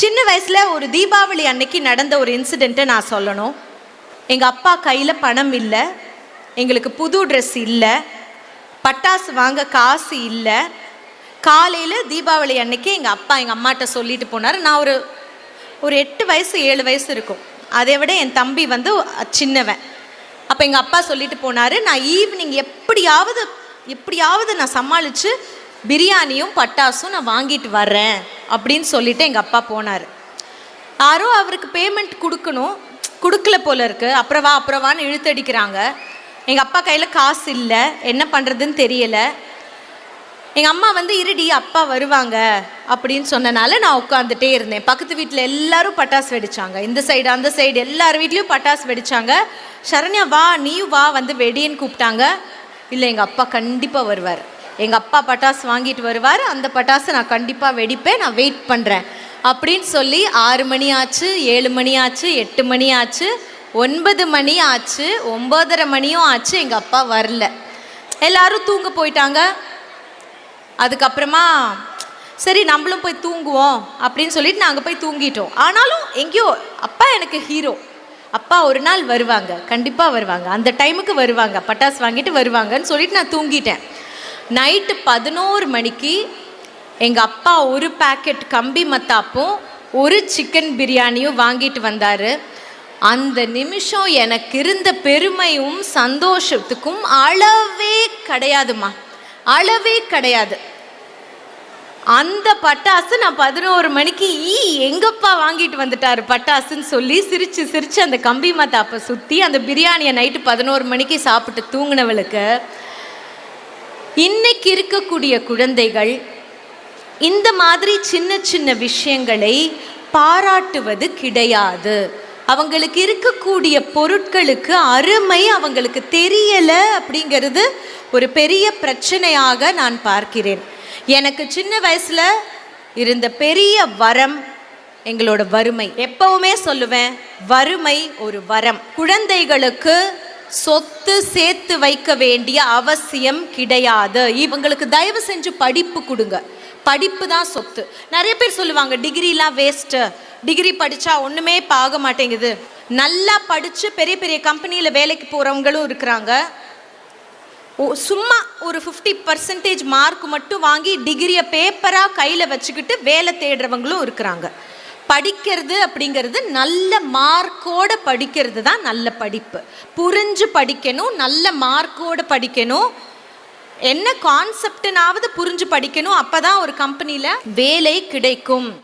சின்ன வயசில் ஒரு தீபாவளி அன்னைக்கு நடந்த ஒரு இன்சிடெண்ட்டை நான் சொல்லணும். எங்கள் அப்பா கையில் பணம் இல்லை. எங்களுக்கு புது ட்ரெஸ் இல்லை. பட்டாசு வாங்க காசு இல்லை. காலையில் தீபாவளி அன்னைக்கு எங்கள் அப்பா எங்கள் அம்மாட்ட சொல்லிட்டு போனார். நான் ஒரு ஒரு எட்டு வயசு ஏழு வயசு இருக்கும். அதை விட என் தம்பி வந்து சின்னவன். அப்போ எங்கள் அப்பா சொல்லிட்டு போனார் நான் ஈவினிங் எப்படியாவது எப்படியாவது நான் சமாளித்து பிரியாணியும் பட்டாசும் நான் வாங்கிட்டு வர்றேன். அப்படின்னு சொல்லிட்டு எங்கள் அப்பா போனார். யாரோ அவருக்கு பேமெண்ட் கொடுக்கணும் கொடுக்கல போல இருக்கு. அப்புறம் வா அப்புறம் வான்னு இழுத்தடிக்கிறாங்க எங்கள் அப்பா கையில் காசு இல்லை. என்ன பண்ணுறதுன்னு தெரியலை. எங்கள் அம்மா வந்து இருடி அப்பா வருவாங்க. அப்படின்னு சொன்னனால நான் உட்காந்துட்டே இருந்தேன். பக்கத்து வீட்டில் எல்லாரும் பட்டாசு வெடிச்சாங்க. இந்த சைடு அந்த சைடு எல்லார் வீட்லேயும் பட்டாசு வெடித்தாங்க சரண்யா வா நீயும் வா. வந்து வெடின்னு கூப்பிட்டாங்க. இல்லை எங்கள் அப்பா கண்டிப்பாக வருவார். எங்கள் அப்பா பட்டாசு வாங்கிட்டு வருவார் அந்த பட்டாசு நான் கண்டிப்பாக வெடிப்பேன் நான் வெயிட் பண்ணுறேன் அப்படின்னு சொல்லி ஆறு மணி ஆச்சு ஏழு மணி ஆச்சு எட்டு மணி ஆச்சு ஒன்பது மணி ஆச்சு ஒம்பதரை மணியும் ஆச்சு எங்கள் அப்பா வரல. எல்லாரும் தூங்க போயிட்டாங்க. அதுக்கப்புறமா சரி நம்மளும் போய் தூங்குவோம் அப்படின்னு சொல்லிட்டு நாங்கள் போய் தூங்கிட்டோம். ஆனாலும் எங்கேயோ அப்பா எனக்கு ஹீரோ அப்பா ஒரு நாள் வருவாங்க கண்டிப்பாக வருவாங்க. அந்த டைமுக்கு வருவாங்க பட்டாசு வாங்கிட்டு வருவாங்கன்னு சொல்லிட்டு நான் தூங்கிட்டேன். நைட்டு பதினோரு மணிக்கு எங்கள் அப்பா ஒரு பேக்கெட் கம்பி மத்தாப்பும் ஒரு சிக்கன் பிரியாணியும் வாங்கிட்டு வந்தார். அந்த நிமிஷம் எனக்கு இருந்த பெருமையும் சந்தோஷத்துக்கும் அளவே கிடையாதுமா அளவே கிடையாது. அந்த பட்டாசு நான் பதினோரு மணிக்கு ஈ எங்கப்பா வாங்கிட்டு வந்துட்டாரு பட்டாசுன்னு சொல்லி சிரித்து சிரித்து அந்த கம்பி மத்தாப்பை சுற்றி அந்த பிரியாணியை நைட்டு பதினோரு மணிக்கு சாப்பிட்டு தூங்கினவளுக்கு இன்னைக்கு இருக்கக்கூடிய குழந்தைகள் இந்த மாதிரி சின்ன சின்ன விஷயங்களை பாராட்டுவது கிடையாது. அவங்களுக்கு இருக்கக்கூடிய பொருட்களுக்கு அருமை அவங்களுக்கு தெரியலை அப்படிங்கிறது ஒரு பெரிய பிரச்சனையாக நான் பார்க்கிறேன். எனக்கு சின்ன வயசில் இருந்த பெரிய வரம் எங்களோட வறுமை. எப்பவுமே சொல்லுவேன் வறுமை ஒரு வரம். குழந்தைகளுக்கு சொத்து சேர்த்து வைக்க வேண்டிய அவசியம் கிடையாது. இவங்களுக்கு தயவு செஞ்சு படிப்பு கொடுங்க. படிப்பு தான் சொத்து. நிறைய பேர் சொல்லுவாங்க டிகிரிலாம் வேஸ்ட்டு டிகிரி படித்தா ஒன்றுமே பார்க்க ஆக மாட்டேங்குது. நல்லா படித்து பெரிய பெரிய கம்பெனியில் வேலைக்கு போகிறவங்களும் இருக்கிறாங்க. ஓ- சும்மா ஒரு ஃபிஃப்டி பர்சன்டேஜ் மார்க் மட்டும் வாங்கி டிகிரியை பேப்பராக கையில் வச்சுக்கிட்டு வேலை தேடுறவங்களும் இருக்கிறாங்க. படிக்கிறது அப்படிங்கிறது நல்ல மார்க்கோட படிக்கிறது தான் நல்ல படிப்பு. புரிஞ்சு படிக்கணும் நல்ல மார்க்கோடு படிக்கணும். என்ன கான்செப்டுனாவது புரிஞ்சு படிக்கணும் அப்போ தான் ஒரு கம்பெனியில் வேலை கிடைக்கும்.